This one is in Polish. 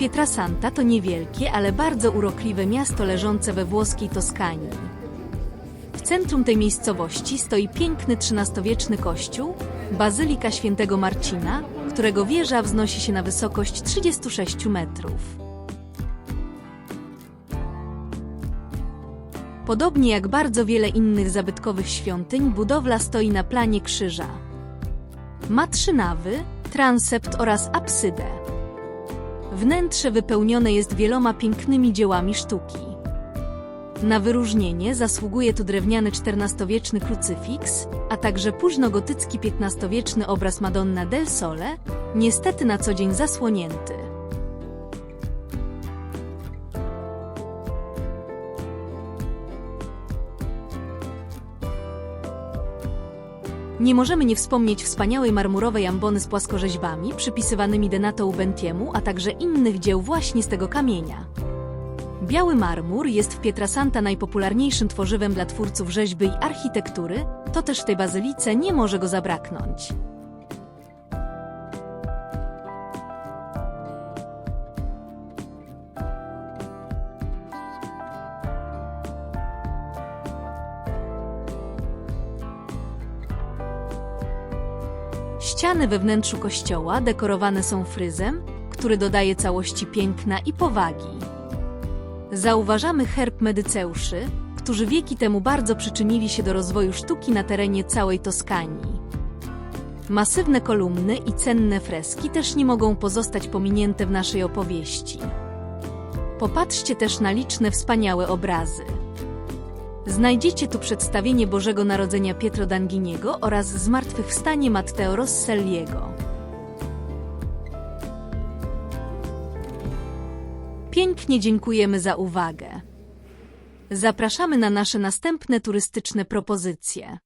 Pietrasanta to niewielkie, ale bardzo urokliwe miasto leżące we włoskiej Toskanii. W centrum tej miejscowości stoi piękny XIII-wieczny kościół, Bazylika Świętego Marcina, którego wieża wznosi się na wysokość 36 metrów. Podobnie jak bardzo wiele innych zabytkowych świątyń, budowla stoi na planie krzyża. Ma trzy nawy, transept oraz absydę. Wnętrze wypełnione jest wieloma pięknymi dziełami sztuki. Na wyróżnienie zasługuje tu drewniany XIV-wieczny krucyfiks, a także późnogotycki XV-wieczny obraz Madonna del Sole, niestety na co dzień zasłonięty. Nie możemy nie wspomnieć wspaniałej marmurowej ambony z płaskorzeźbami przypisywanymi Denato Ubentiemu, a także innych dzieł właśnie z tego kamienia. Biały marmur jest w Pietrasanta najpopularniejszym tworzywem dla twórców rzeźby i architektury, to też w tej bazylice nie może go zabraknąć. Ściany we wnętrzu kościoła dekorowane są fryzem, który dodaje całości piękna i powagi. Zauważamy herb medyceuszy, którzy wieki temu bardzo przyczynili się do rozwoju sztuki na terenie całej Toskanii. Masywne kolumny i cenne freski też nie mogą pozostać pominięte w naszej opowieści. Popatrzcie też na liczne wspaniałe obrazy. Znajdziecie tu przedstawienie Bożego Narodzenia Pietro d'Anginiego oraz Zmartwychwstanie Matteo Rosselliego. Pięknie dziękujemy za uwagę. Zapraszamy na nasze następne turystyczne propozycje.